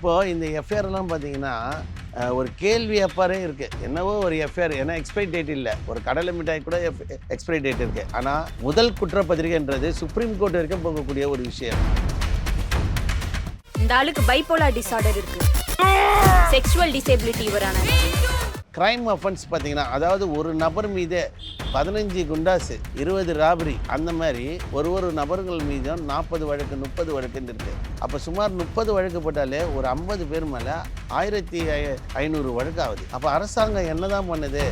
இப்போது இந்த எஃப்ஐஆர்லாம் பார்த்தீங்கன்னா ஒரு கேள்வி எஃப்ஆரே இருக்குது என்னவோ ஒரு எஃப்ஐஆர் ஏன்னா எக்ஸ்பைரி டேட் இல்லை. ஒரு கடலை மிட்டாய் கூட எக்ஸ்பைரி டேட் இருக்குது ஆனால் முதல் குற்றப்பத்திரிகைன்றது சுப்ரீம் கோர்ட் வரைக்கும் போகக்கூடிய ஒரு விஷயம். இந்த ஆளுக்கு பைப்போலா டிசார்டர் இருக்கு. செக்ஷுவல் டிசேபிலிட்டி இவரான. கிரைம் அஃபென்ஸ் பார்த்தீங்கன்னா அதாவது ஒரு நபர் மீது பதினஞ்சு குண்டாசு இருபது ராபரி அந்த மாதிரி ஒரு ஒரு நபர்கள் மீதும் நாற்பது வழக்கு முப்பது வழக்குன்னு இருக்குது அப்போ சுமார் முப்பது வழக்கு போட்டாலே ஒரு ஐம்பது பேர் மேலே ஆயிரத்தி ஐ- ஐநூறு வழக்கு ஆகுது. அப்போ அரசாங்கம் என்ன தான் பண்ணுது?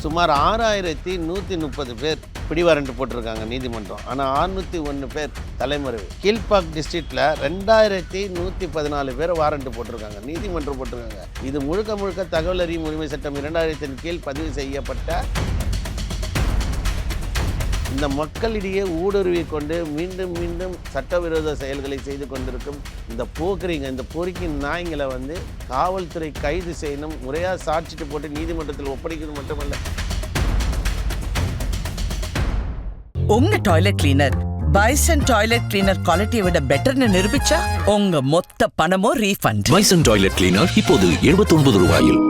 சுமார் ஆறாயிரத்தி நூற்றி முப்பது பேர் பிடிவாரண்ட் போட்டிருக்காங்க நீதிமன்றம். ஆனால் அறுநூற்றி ஒன்று பேர் தலைமறைவு. கீழ்பாக் டிஸ்ட்ரிக்டில் ரெண்டாயிரத்தி நூற்றி பதினாலு பேர் வாரண்ட் போட்டிருக்காங்க. நீதிமன்றம் போட்டிருக்காங்க. இது முழுக்க முழுக்க தகவல் அறியும் உரிமை சட்டம் இரண்டாயிரத்தின் கீழ் பதிவு செய்யப்பட்ட இந்த மக்களிடையே ஊடுருவி கொண்டு மீண்டும் மீண்டும் சட்டவிரோத செயல்களை செய்து கொண்டிருக்கும் இந்த போக்குறீங்க இந்த பொறுக்கின் நாய்ங்களை வந்து காவல்துறை கைது செய்யணும் முறையாக சாட்சிட்டு போட்டு நீதிமன்றத்தில் ஒப்படைக்கிறது மட்டுமல்ல உங்க toilet cleaner bison toilet cleaner குவாலிட்டியை விட பெட்டர்னு நிரூபிச்சா உங்க மொத்த பணமும் ரீஃபண்ட் பைசன் டாய்லெட் கிளீனர் இப்போது 79 ரூபாயில்.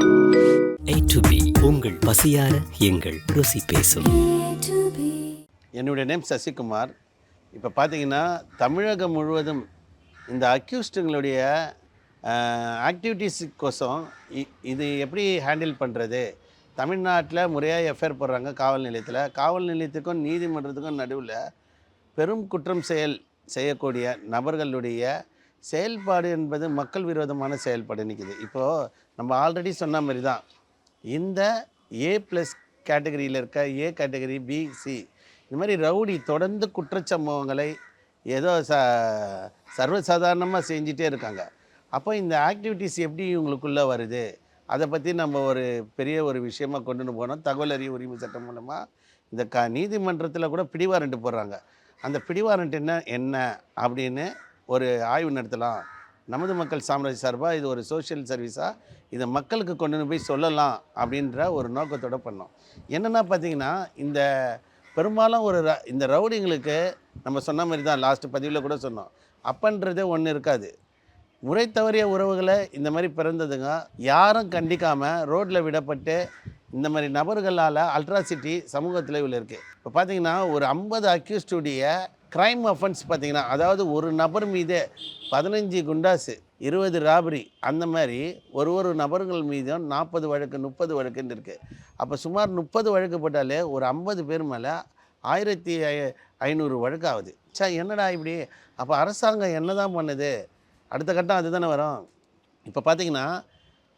A to B உங்கள் பசியார எங்கள் ருசி பேசும். என்னுடைய நேம் சசிகுமார். இப்போ பார்த்தீங்கன்னா தமிழகம் முழுவதும் இந்த அக்யூஸ்டுங்களுடைய ஆக்டிவிட்டீஸுக்கோசம் இ- இது எப்படி ஹேண்டில் பண்ணுறது தமிழ்நாட்டில் முறையாக எஃப்ஐஆர் போடுறாங்க காவல் நிலையத்தில். காவல் நிலையத்துக்கும் நீதிமன்றத்துக்கும் நடுவில் பெரும் குற்றம் செயல் செய்யக்கூடிய நபர்களுடைய செயல்பாடு என்பது மக்கள் விரோதமான செயல்பாடு நிற்கிது. இப்போது நம்ம ஆல்ரெடி சொன்ன மாதிரி தான் இந்த ஏ ப்ளஸ் கேட்டகரியில் இருக்க ஏ கேட்டகரி பி சி இந்த மாதிரி ரவுடி தொடர்ந்து குற்றச்சம்பவங்களை ஏதோ ச சர்வசாதாரணமாக செஞ்சிட்டே இருக்காங்க. அப்போ இந்த ஆக்டிவிட்டீஸ் எப்படி இவங்களுக்குள்ளே வருது? அதை பற்றி நம்ம ஒரு பெரிய ஒரு விஷயமா கொண்டுன்னு போனோம். தகவல் அறிவு உரிமை சட்டம் மூலமாக இந்த க நீதிமன்றத்தில் கூட பிடிவாரண்ட் போடுறாங்க. அந்த பிடிவாரண்ட் என்ன என்ன அப்படின்னு ஒரு ஆய்வு நடத்தலாம். நமது மக்கள் சாம்ராஜ் சார்பாக இது ஒரு சோஷியல் சர்வீஸாக இதை மக்களுக்கு கொண்டு போய் சொல்லலாம் அப்படின்ற ஒரு நோக்கத்தோடு பண்ணோம். என்னென்னா பார்த்தீங்கன்னா இந்த பெரும்பாலும் ஒரு ர- இந்த ரவுடிங்களுக்கு நம்ம சொன்ன மாதிரி தான் லாஸ்ட் பதிவில் கூட சொன்னோம். அப்பன்றதே ஒன்று இருக்காது. முறை தவறிய உறவுகளை இந்த மாதிரி பிறந்ததுங்க. யாரும் கண்டிக்காமல் ரோட்டில் விடப்பட்டு இந்த மாதிரி நபர்களால் அல்ட்ராசிட்டி சமூகத்தில் இவ்வளோ இருக்குது இப்போ பார்த்தீங்கன்னா ஒரு ஐம்பது அக்யூஸ்டுடைய கிரைம் அஃபென்ஸ் பார்த்தீங்கன்னா அதாவது ஒரு நபர் மீது பதினஞ்சு குண்டாசு இருபது ராபரி அந்த மாதிரி ஒரு ஒரு நபர்கள் மீதும் நாற்பது வழக்கு முப்பது வழக்குன்னு இருக்குது அப்போ சுமார் முப்பது வழக்கு போட்டாலே ஒரு ஐம்பது பேர் மேலே ஆயிரத்தி ஐ- ஐநூறு வழக்கு ஆகுது சே என்னடா இப்படி? அப்போ அரசாங்கம் என்ன தான் பண்ணுது? அடுத்த கட்டம் அதுதானே வரும். இப்போ பார்த்தீங்கன்னா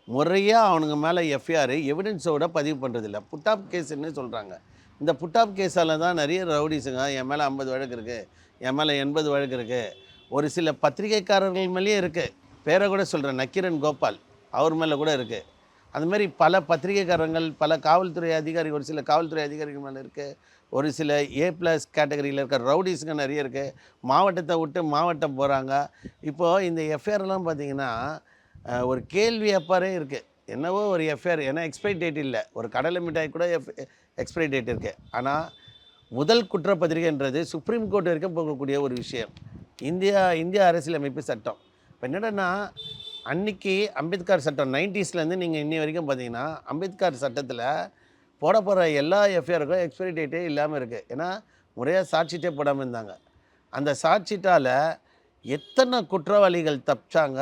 முறையாக அவனுங்க மேலே எஃப்ஐஆர் எவிடன்ஸோட பதிவு பண்ணுறதில்ல புட்டாப் கேஸ்ன்னு சொல்கிறாங்க இந்த புட்டாப் கேஸால் தான் நிறைய ரவுடிஸுங்க என் மேலே ஐம்பது வழக்கு இருக்குது என் மேலே எண்பது வழக்கு இருக்குது ஒரு சில பத்திரிகைக்காரர்கள் மேலேயே இருக்குது பேரை கூட சொல்கிறேன் நக்கீரன் கோபால் அவர் மேலே கூட இருக்குது அதுமாரி மாதிரி பல பத்திரிகைக்காரங்கள் பல காவல்துறை அதிகாரி ஒரு சில காவல்துறை அதிகாரிகள் மேலே இருக்குது ஒரு சில ஏ ப்ளஸ் கேட்டகரியில் இருக்க ரவுடிஸுங்க நிறைய இருக்குது மாவட்டத்தை விட்டு மாவட்டம் போகிறாங்க இப்போது இந்த எஃப்ஐஆர்லாம் பார்த்தீங்கன்னா ஒரு கேள்வி அப்பாரே இருக்குது என்னவோ ஒரு எஃப்ஐஆர் ஏன்னா எக்ஸ்பைரி டேட் இல்லை. ஒரு கடலை மிட்டாய் கூட எஃப் எக்ஸ்பைரி டேட் இருக்குது ஆனால் முதல் குற்றப்பத்திரிகைன்றது சுப்ரீம் கோர்ட் வரைக்கும் போகக்கூடிய ஒரு விஷயம். இந்தியா இந்திய அரசியலமைப்பு சட்டம். இப்போ என்னடனா அன்னைக்கு அம்பேத்கர் சட்டம் நைன்டிஸ்லேருந்து நீங்கள் இன்னி வரைக்கும் பார்த்தீங்கன்னா அம்பேத்கர் சட்டத்தில் போட போகிற எல்லா எஃப்ஐஆருக்கும் எக்ஸ்பைரி டேட்டே இல்லாமல் இருக்குது. ஏன்னா முறையாக சாட்சிட்டே போடாமல் இருந்தாங்க. அந்த சாட்சிட்டால் எத்தனை குற்றவாளிகள் தப்பிச்சாங்க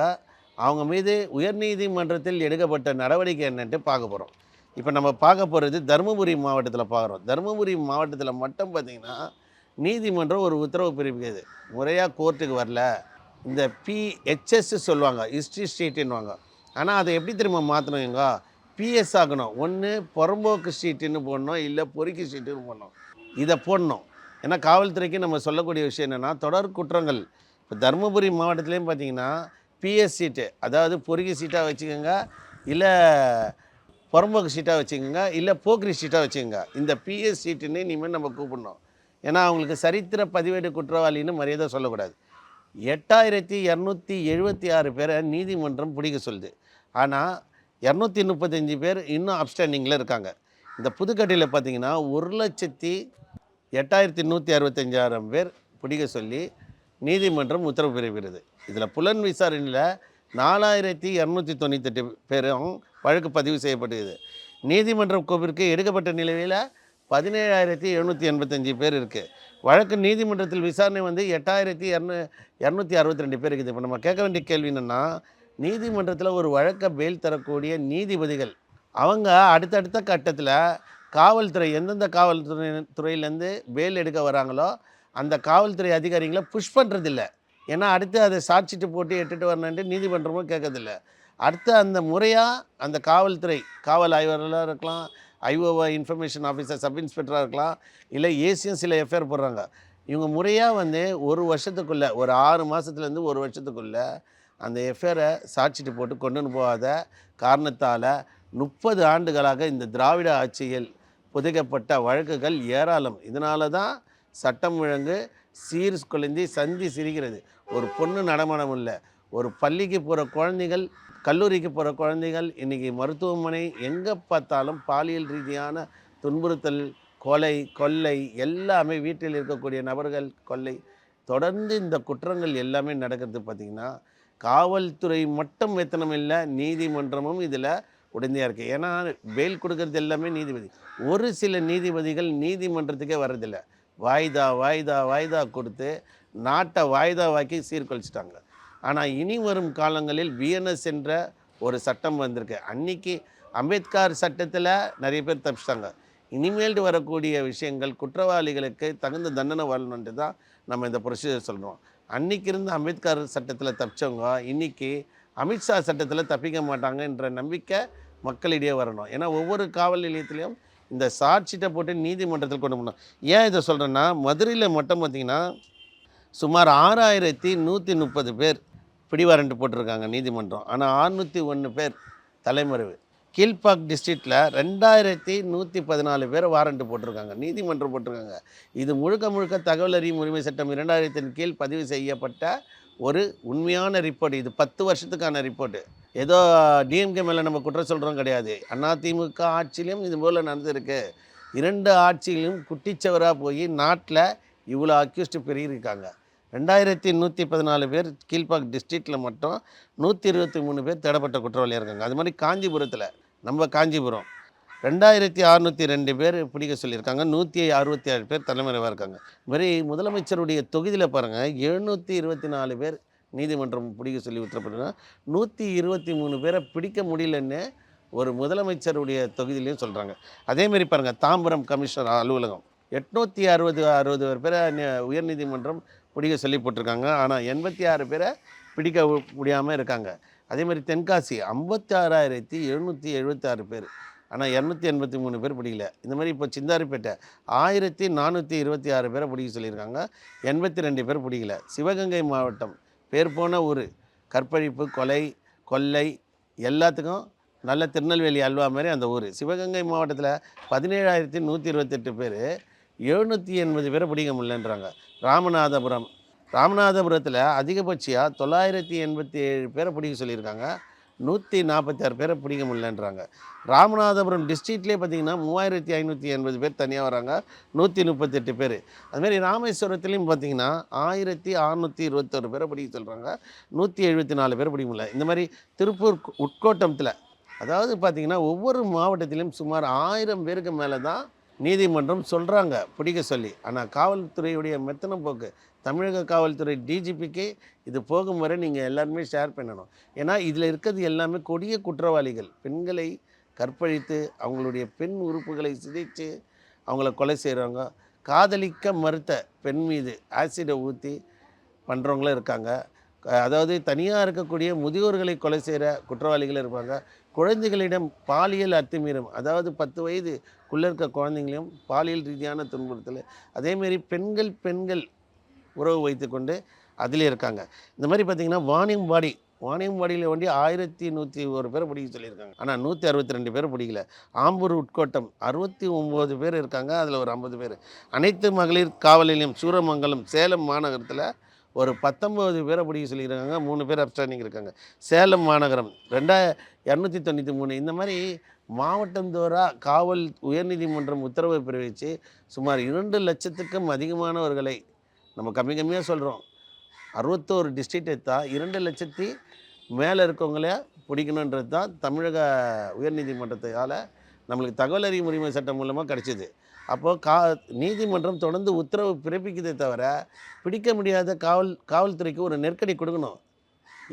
அவங்க மீது உயர்நீதிமன்றத்தில் எடுக்கப்பட்ட நடவடிக்கை என்னன்ட்டு பார்க்க போகிறோம். இப்போ நம்ம பார்க்க போகிறது தருமபுரி மாவட்டத்தில் பார்க்குறோம். தருமபுரி மாவட்டத்தில் மட்டும் பார்த்திங்கன்னா நீதிமன்றம் ஒரு உத்தரவு பிறப்பிக்குது. முறையாக கோர்ட்டுக்கு வரல. இந்த பிஹெச்எஸ் சொல்லுவாங்க ஹிஸ்ட்ரி ஸ்ட்ரீட்டுன்னுவாங்க ஆனால் அதை எப்படி திரும்ப மாற்றணும் எங்க பிஎஸ் ஆகணும். ஒன்று புறம்போக்கு ஸ்ட்ரீட்டுன்னு போடணும் இல்லை பொறுக்கி ஸ்ட்ரீட்டுன்னு போடணும். இதை போடணும். ஏன்னா காவல்துறைக்கு நம்ம சொல்லக்கூடிய விஷயம் என்னென்னா தொடர் குற்றங்கள். இப்போ தருமபுரி மாவட்டத்துலேயும் பார்த்தீங்கன்னா பிஎஸ் சீட்டு அதாவது பொறுக்கி சீட்டாக வச்சுக்கோங்க இல்லை புறம்போக்கு சீட்டாக வச்சுக்கோங்க இல்லை போக்குரி சீட்டாக வச்சுக்கோங்க. இந்த பிஎஸ் சீட்டுன்னு இனிமேல் நம்ம கூப்பிடணும். ஏன்னா அவங்களுக்கு சரித்திர பதிவேடு குற்றவாளின்னு மரியாதை சொல்லக்கூடாது. எட்டாயிரத்தி இரநூத்தி எழுபத்தி ஆறு பேரை நீதிமன்றம் பிடிக்க சொல்லுது. ஆனால் இரநூத்தி முப்பத்தஞ்சு பேர் இன்னும் அப்டாண்டிங்கில் இருக்காங்க. இந்த புதுக்கட்டையில் பார்த்தீங்கன்னா ஒரு லட்சத்தி எட்டாயிரத்தி நூற்றி அறுபத்தஞ்சாயிரம் பேர் பிடிக்க சொல்லி நீதிமன்றம் உத்தரவு பிறப்பிடுது இதில் புலன் விசாரணையில் நாலாயிரத்தி இரநூத்தி தொண்ணூத்தெட்டு பேரும் வழக்கு பதிவு செய்யப்பட்டது. நீதிமன்ற கோப்பிற்கு எடுக்கப்பட்ட நிலையில் பதினேழாயிரத்தி எழுநூற்றி எண்பத்தஞ்சு பேர் இருக்குது வழக்கு நீதிமன்றத்தில் விசாரணை வந்து எட்டாயிரத்தி இரநூ இரநூத்தி அறுபத்தி ரெண்டு பேர் இருக்குது. இப்போ நம்ம கேட்க வேண்டிய கேள்வி என்னென்னா நீதிமன்றத்தில் ஒரு வழக்கை பெயில் தரக்கூடிய நீதிபதிகள் அவங்க அடுத்தடுத்த கட்டத்தில் காவல்துறை எந்தெந்த காவல்துறை துறையிலேருந்து பெயில் எடுக்க வராங்களோ அந்த காவல்துறை அதிகாரிகளை புஷ் பண்ணுறதில்ல ஏன்னா அடுத்து அதை சாட்சிட்டு போட்டு எட்டுட்டு வரணுன்ட்டு நீதிமன்றமும் கேட்கறதில்ல. அடுத்து அந்த முறையாக அந்த காவல்துறை காவல் ஆய்வாளராக இருக்கலாம் ஐஓவா இன்ஃபர்மேஷன் ஆஃபீஸர் சப் இன்ஸ்பெக்டராக இருக்கலாம் இல்லை ஏசியும் சில எஃப்ஐஆர் போடுறாங்க. இவங்க முறையாக வந்து ஒரு வருஷத்துக்குள்ளே ஒரு ஆறு மாதத்துலேருந்து ஒரு வருஷத்துக்குள்ளே அந்த எஃப்ஐஆரை சாட்சிட்டு போட்டு கொண்டுனு போகாத காரணத்தால் முப்பது ஆண்டுகளாக இந்த திராவிட ஆட்சியில் புதைக்கப்பட்ட வழக்குகள் ஏராளம். இதனால தான் சட்டம் ஒழுங்கு சீர் குலைந்தி சந்தி சிரிக்கிறது. ஒரு பொண்ணு நடமாடம் இல்லை. ஒரு பள்ளிக்கு போகிற குழந்தைகள் கல்லூரிக்கு போகிற குழந்தைகள் இன்றைக்கி மருத்துவமனை எங்கே பார்த்தாலும் பாலியல் ரீதியான துன்புறுத்தல் கொலை கொள்ளை எல்லாமே வீட்டில் இருக்கக்கூடிய நபர்கள் கொள்ளை. தொடர்ந்து இந்த குற்றங்கள் எல்லாமே நடக்கிறது பார்த்திங்கன்னா காவல்துறை மட்டும் வெத்தனம் இல்லை நீதிமன்றமும் இதில் உடந்தையாக இருக்குது ஏன்னா பெயில் கொடுக்கறது எல்லாமே நீதிபதி. ஒரு சில நீதிபதிகள் நீதிமன்றத்துக்கே வர்றதில்லை. வாய்தா வாய்தா வாய்தா கொடுத்து நாட்டை வாய்தாவாக்கி சீர்குலைச்சிட்டாங்க. ஆனால் இனி வரும் காலங்களில் விஎன்எஸ் என்ற ஒரு சட்டம் வந்திருக்கு. அன்னைக்கு அம்பேத்கர் சட்டத்தில் நிறைய பேர் தப்பிச்சிட்டாங்க. இனிமேல் வரக்கூடிய விஷயங்கள் குற்றவாளிகளுக்கு தகுந்த தண்டனை வரணுன்ட்டு தான் நம்ம இந்த ப்ரொசீஜர் சொல்கிறோம் அன்னைக்கு இருந்து அம்பேத்கர் சட்டத்தில் தப்பிச்சவங்க இன்னைக்கு அமித்ஷா சட்டத்தில் தப்பிக்க மாட்டாங்கன்ற நம்பிக்கை மக்களிடையே வரணும். ஏன்னா ஒவ்வொரு காவல் நிலையத்திலையும் இந்த சாட்சிட்டை போட்டு நீதிமன்றத்தில் கொண்டு போகணும். ஏன் இதை சொல்கிறேன்னா மதுரையில் மட்டும் பார்த்திங்கன்னா சுமார் ஆறாயிரத்தி நூற்றி முப்பது பேர் பிடிவாரண்ட் போட்டிருக்காங்க நீதிமன்றம். ஆனால் அறுநூற்றி ஒன்று பேர் தலைமறைவு. கீழ்பாக் டிஸ்ட்ரிக்டில் ரெண்டாயிரத்தி நூற்றி பதினாலு பேர் வாரண்ட்டு போட்டிருக்காங்க. நீதிமன்றம் போட்டிருக்காங்க. இது முழுக்க முழுக்க தகவல் அறியும் உரிமை சட்டம் இரண்டாயிரத்தின் கீழ் பதிவு செய்யப்பட்ட ஒரு உண்மையான ரிப்போர்ட். இது பத்து வருஷத்துக்கான ரிப்போர்ட்டு ஏதோ டிஎம்கே மேலே நம்ம குற்றம் சொல்கிறோம் கிடையாது. அதிமுக ஆட்சியிலும் இது போல் நடந்திருக்கு. இரண்டு ஆட்சியிலும் குட்டிச்சவராக போய் நாட்டில் இவ்வளோ அக்யூஸ்டு பெருகிருக்காங்க ரெண்டாயிரத்தி நூற்றி பதினாலு பேர் கீழ்பாக் டிஸ்ட்ரிக்டில் மட்டும் நூற்றி இருபத்தி மூணு பேர் தேடப்பட்ட குற்றவாளியாக இருக்காங்க அது மாதிரி காஞ்சிபுரத்தில் நம்ம காஞ்சிபுரம் ரெண்டாயிரத்தி அறநூற்றி ரெண்டு பேர் பிடிக்க சொல்லியிருக்காங்க. நூற்றி அறுபத்தி ஏழு பேர் தலைமறைவாக இருக்காங்க. இது மாதிரி முதலமைச்சருடைய தொகுதியில் பாருங்கள் எழுநூற்றி இருபத்தி நாலு பேர் நீதிமன்றம் பிடிக்க சொல்லி உத்தரப்படுங்க நூற்றி இருபத்தி மூணு பேரை பிடிக்க முடியலன்னு ஒரு முதலமைச்சருடைய தொகுதியிலையும் சொல்கிறாங்க அதேமாரி பாருங்கள் தாம்பரம் கமிஷனர் அலுவலகம் எட்நூற்றி அறுபது அறுபது பேரை உயர்நீதிமன்றம் பிடிக்க சொல்லி போட்டிருக்காங்க. ஆனால் எண்பத்தி ஆறு பேரை பிடிக்க முடியாமல் இருக்காங்க. அதே மாதிரி தென்காசி ஐம்பத்தி ஆறாயிரத்தி எழுநூற்றி எழுபத்தாறு பேர். ஆனால் இரநூத்தி எண்பத்தி மூணு பேர் பிடிக்கல. இந்த மாதிரி இப்போ சிந்தாரிப்பேட்டை ஆயிரத்தி நானூற்றி இருபத்தி ஆறு பேரை பிடிக்க சொல்லியிருக்காங்க. எண்பத்தி ரெண்டு பேர் பிடிக்கல. சிவகங்கை மாவட்டம் பேர் போன ஊர். கற்பழிப்பு கொலை கொள்ளை எல்லாத்துக்கும் நல்ல திருநெல்வேலி அல்வா மாதிரி அந்த ஊர். சிவகங்கை மாவட்டத்தில் பதினேழாயிரத்தி நூற்றி இருபத்தெட்டு பேர் எழுநூற்றி எண்பது பேரை பிடிக்க முடியலன்றாங்க. ராமநாதபுரம். ராமநாதபுரத்தில் அதிகபட்சியாக தொள்ளாயிரத்தி எண்பத்தி ஏழு பேரை பிடிக்க சொல்லியிருக்காங்க. நூற்றி நாற்பத்தி ஆறு பேரை பிடிக்க முடியலன்றாங்க. ராமநாதபுரம் டிஸ்ட்ரிக்ட்லேயே பார்த்தீங்கன்னா மூவாயிரத்தி ஐநூற்றி எண்பது பேர் தனியாக வராங்க. நூற்றி முப்பத்தெட்டு பேர். அதுமாரி ராமேஸ்வரத்துலேயும் பார்த்தீங்கன்னா ஆயிரத்தி அறநூற்றி இருபத்தொரு பேரை பிடிக்க சொல்கிறாங்க நூற்றி எழுபத்தி நாலு பேர் பிடிக்க முடியல. இந்த மாதிரி திருப்பூர் உட்கோட்டத்தில் அதாவது பார்த்தீங்கன்னா ஒவ்வொரு மாவட்டத்திலும் சுமார் ஆயிரம் பேருக்கு மேலே தான் நீதிமன்றம் சொல்கிறாங்க பிடிக்க சொல்லி. ஆனால் காவல்துறையுடைய மெத்தன போக்கு. தமிழக காவல்துறை டிஜிபிக்கு இது போகும் வரை நீங்கள் எல்லாருமே ஷேர் பண்ணணும். ஏன்னா இதில் இருக்கிறது எல்லாமே கொடிய குற்றவாளிகள். பெண்களை கற்பழித்து அவங்களுடைய பெண் உறுப்புகளை சிதைத்து அவங்கள கொலை செய்கிறவங்க காதலிக்க மறுத்த பெண் மீது ஆசிடை ஊற்றி பண்ணுறவங்களும் இருக்காங்க. அதாவது தனியாக இருக்கக்கூடிய முதியோர்களை கொலை செய்கிற குற்றவாளிகள் இருப்பாங்க. குழந்தைகளிடம் பாலியல் அத்துமீறும் அதாவது பத்து வயதுக்குள்ளே இருக்க குழந்தைங்களையும் பாலியல் ரீதியான துன்புறுத்தல் அதேமாரி பெண்கள் பெண்கள் உறவு வைத்துக்கொண்டு அதிலே இருக்காங்க. இந்த மாதிரி பார்த்திங்கன்னா வாணியம்பாடி வாணியம்பாடியில் வண்டி ஆயிரத்தி நூற்றி ஒரு பேர் பிடிக்க சொல்லியிருக்காங்க. ஆனால் நூற்றி அறுபத்தி ரெண்டு பேர் பிடிக்கல. ஆம்பூர் உட்கோட்டம் அறுபத்தி ஒம்பது பேர் இருக்காங்க. அதில் ஒரு ஐம்பது பேர். அனைத்து மகளிர் காவல் நிலையம் சூரமங்கலம் சேலம் மாநகரத்தில் ஒரு பத்தொம்பது பேரை பிடிக்க சொல்லியிருக்காங்க மூணு பேர் அப்ஸ்டாண்டிங் இருக்காங்க. சேலம் மாநகரம் ரெண்டா இரநூத்தி தொண்ணூற்றி மூணு. இந்த மாதிரி மாவட்டந்தோறா காவல் உயர்நீதிமன்றம் உத்தரவை பிறவிச்சு சுமார் இரண்டு லட்சத்துக்கும் அதிகமானவர்களை நம்ம கம்மி கம்மியாக சொல்கிறோம் அறுபத்தோரு டிஸ்ட்ரிக்ட் எடுத்தால் இரண்டு லட்சத்தி மேலே இருக்கவங்கள பிடிக்கணுன்றது தான் தமிழக உயர்நீதிமன்றத்தால் நம்மளுக்கு தகவல் அறியும் உரிமை சட்டம் மூலமாக கிடச்சிது. அப்போது கா நீதிமன்றம் தொடர்ந்து உத்தரவு பிறப்பிக்குதே தவிர பிடிக்க முடியாத காவல் காவல்துறைக்கு ஒரு நெருக்கடி கொடுக்கணும்.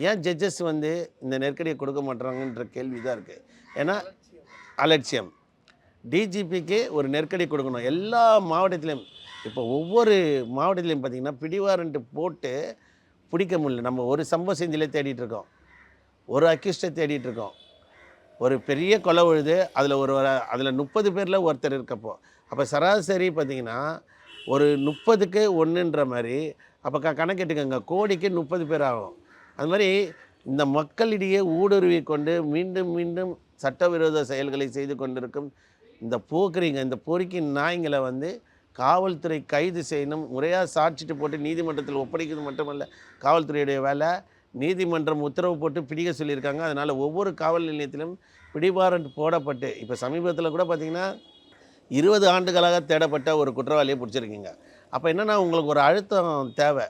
ஏன் ஜட்ஜஸ் வந்து இந்த நெருக்கடியை கொடுக்க மாட்றாங்கன்ற கேள்வி தான் இருக்குது ஏன்னா அலட்சியம். டிஜிபிக்கு ஒரு நெருக்கடி கொடுக்கணும். எல்லா மாவட்டத்திலையும் இப்போ ஒவ்வொரு மாவட்டத்திலையும் பார்த்திங்கன்னா பிடிவாரண்ட்டு போட்டு பிடிக்க முடியல. நம்ம ஒரு சம்பவ செஞ்சிலே தேடிட்டு இருக்கோம். ஒரு அக்யூஸ்டை தேடிட்டு இருக்கோம். ஒரு பெரிய கொலை விழுது அதில் ஒரு அதில் முப்பது பேரில் ஒருத்தர் இருக்கப்போ அப்போ சராசரி பார்த்திங்கன்னா ஒரு முப்பதுக்கு ஒன்றுன்ற மாதிரி அப்போ க கணக்கெட்டுக்கோங்க கோடிக்கு முப்பது பேர் ஆகும். அது மாதிரி இந்த மக்களிடையே ஊடுருவி கொண்டு மீண்டும் மீண்டும் சட்டவிரோத செயல்களை செய்து கொண்டிருக்கும் இந்த போக்குறீங்க இந்த பொறுக்கின் நாய்ங்களை வந்து காவல்துறை கைது செய்யணும் முறையாக சாட்சிட்டு போட்டு நீதிமன்றத்தில் ஒப்படைக்கிறது மட்டுமல்ல காவல்துறையுடைய வேலை நீதிமன்றம் உத்தரவு போட்டு பிடிக்க சொல்லியிருக்காங்க. அதனால் ஒவ்வொரு காவல் நிலையத்திலும் பிடிவாரண்ட் போடப்பட்டு இப்போ சமீபத்தில் கூட பார்த்திங்கன்னா இருபது ஆண்டுகளாக தேடப்பட்ட ஒரு குற்றவாளியை பிடிச்சிருக்கீங்க. அப்போ என்னென்னா உங்களுக்கு ஒரு அழுத்தம் தேவை.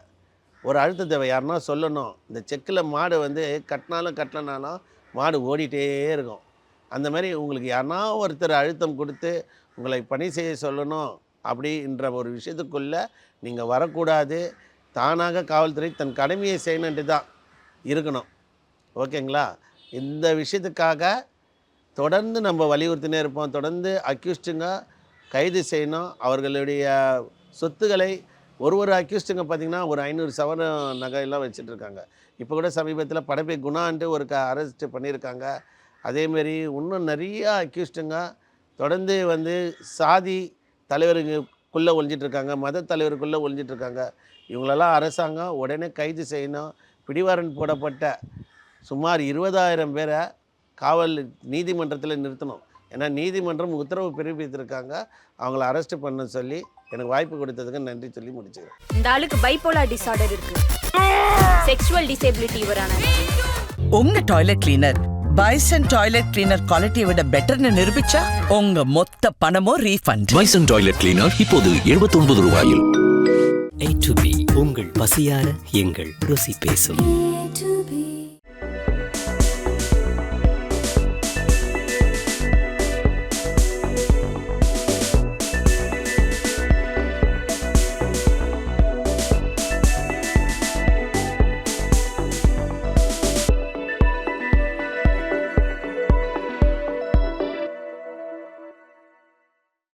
ஒரு அழுத்தம் தேவை. யாருன்னா சொல்லணும். இந்த செக்கில் மாடு வந்து கட்டினாலும் கட்டலனாலும் மாடு ஓடிட்டே இருக்கும். அந்த மாதிரி உங்களுக்கு யாருன்னா ஒருத்தர் அழுத்தம் கொடுத்து உங்களை பணி செய்ய சொல்லணும் அப்படின்ற ஒரு விஷயத்துக்குள்ளே நீங்கள் வரக்கூடாது. தானாக காவல்துறை தன் கடமையை செய்யணுன்ட்டு தான் இருக்கணும். ஓகேங்களா? இந்த விஷயத்துக்காக தொடர்ந்து நம்ம வலியுறுத்தினே இருப்போம். தொடர்ந்து அக்யூஸ்டுங்க கைது செய்யணும். அவர்களுடைய சொத்துக்களை ஒரு ஒரு அக்யூஸ்டுங்க பார்த்திங்கன்னா ஒரு ஐநூறு சவர நகையெல்லாம் வச்சுட்ருக்காங்க இப்போ கூட சமீபத்தில் படப்பை குணான்ட்டு ஒரு க அரெஸ்ட் பண்ணியிருக்காங்க. அதேமாரி இன்னும் நிறையா அக்யூஸ்டுங்க தொடர்ந்து வந்து சாதி தலைவருக்குள்ளே ஒழிஞ்சிட்ருக்காங்க மத தலைவருக்குள்ளே ஒழிஞ்சிட்ருக்காங்க இவங்களெல்லாம் அரசாங்கம் உடனே கைது செய்யணும். பிடிவாரன் போடப்பட்ட சுமார் இருபதாயிரம் பேரை காவல் நீதிமன்றத்தில் நிறுத்தணும். ஏன்னா நீதிமன்றம் உத்தரவு பிறப்பித்திருக்காங்க. அவங்கள அரெஸ்ட் பண்ண சொல்லி எனக்கு வாய்ப்பு கொடுத்ததுக்கு நன்றி சொல்லி முடிச்சுக்கிறேன். இந்த ஆளுக்கு பைப்போலார் டிசார்டர் இருக்கு. செக்ஷுவல் டிசேபிலிட்டி இவரான. உங்க toilet cleaner bison toilet cleaner குவாலிட்டியை விட பெட்டர்னு நிரூபிச்சா உங்க மொத்த பணமும் ரீஃபண்ட் பைசன் டாய்லெட் கிளீனர் இப்போது 79 ரூபாயில். ஏ டு பி உங்கள் பசியார எங்கள் ருசி பேசும்.